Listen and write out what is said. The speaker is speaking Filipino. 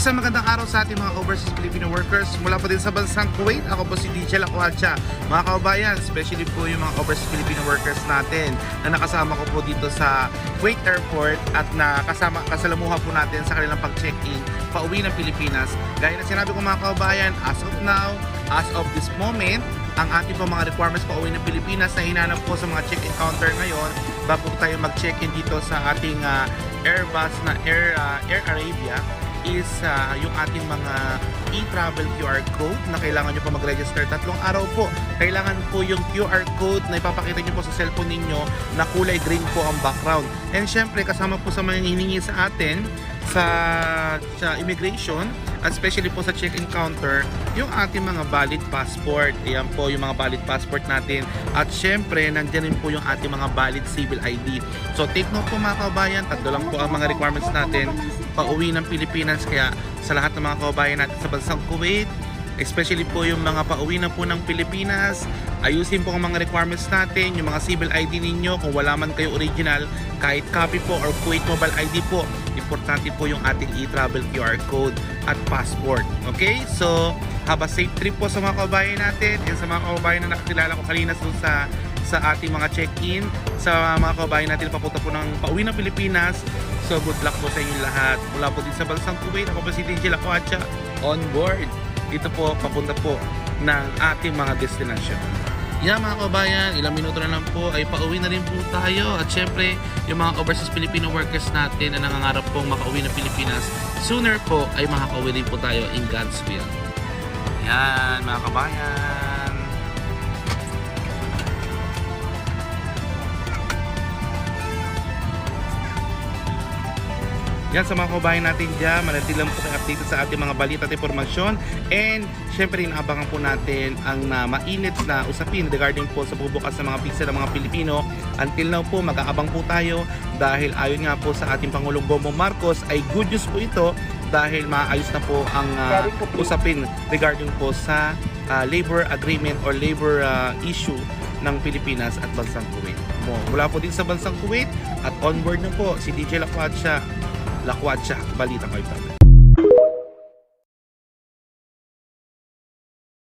Isang magandang araw sa ating mga overseas Filipino workers mula po din sa bansang Kuwait. Ako po si DJ Lacuacha. Mga kaubayan, especially po yung mga overseas Filipino workers natin na nakasama ko po dito sa Kuwait Airport at nakasama kasalamuha po natin sa kanilang pag-check-in pauwi ng Pilipinas. Gaya na sinabi ko mga kaubayan, as of now, as of this moment, ang ating po mga requirements pauwi ng Pilipinas na hinanap po sa mga check-in counter ngayon bago tayo mag-check-in dito sa ating ah, Airbus na Air, ah, Air Arabia is ah, yung ating mga e-travel QR code na kailangan nyo po mag-register tatlong araw po. Kailangan po yung QR code na ipapakita nyo po sa cellphone ninyo na kulay green po ang background. And syempre kasama po sa mga hiningi sa atin sa, sa immigration at especially po sa check-in counter yung ating mga valid passport. Ayan po yung mga valid passport natin. At syempre, nandiyan rin po yung ating mga valid civil ID. So take note po mga kabayan, tatlo lang po ang mga requirements natin pauwi ng Pilipinas. Kaya sa lahat ng mga kabayan natin sa bansang Kuwait, especially po yung mga pauwi na po ng Pilipinas, ayusin po ang mga requirements natin, yung mga civil ID ninyo, kung wala man kayo original, kahit copy po or Kuwait Mobile ID po, importante po yung ating e-travel QR code at passport. Okay? So, have a safe trip po sa mga kabayan natin and sa mga kabayan na nakakilala ko kanina sa sa ating mga check-in sa mga kabayan natin na papunta po ng pauwi ng Pilipinas. So, good luck po sa inyo lahat. Mula po din sa Bansang Kuwait, ako po si DJ Lacoacha on board. Dito po, papunta po ng ating mga destination. Yan mga kabayan, ilang minuto na lang po ay pauwi na rin po tayo. At syempre, yung mga overseas Filipino workers natin na nangangarap pong makauwi ng Pilipinas, sooner po ay makakauwi rin po tayo in God's will. Yan mga kabayan. Yan sa mga kabayan natin dyan, manatili lang po kayo updated sa ating mga balita at informasyon. And syempre inaabangan po natin ang na mainit na usapin regarding po sa pagbubukas ng mga visa ng mga Pilipino. Until now po, mag-aabang po tayo dahil ayon nga po sa ating Pangulong Bongbong Marcos ay good news po ito dahil maayos na po ang ah, usapin regarding po sa ah, labor agreement or labor ah, issue ng Pilipinas at bansang Kuwait. Mula po din sa bansang Kuwait at onboard na po si DJ Lakwatsa Lakwatsa, balita ko ito.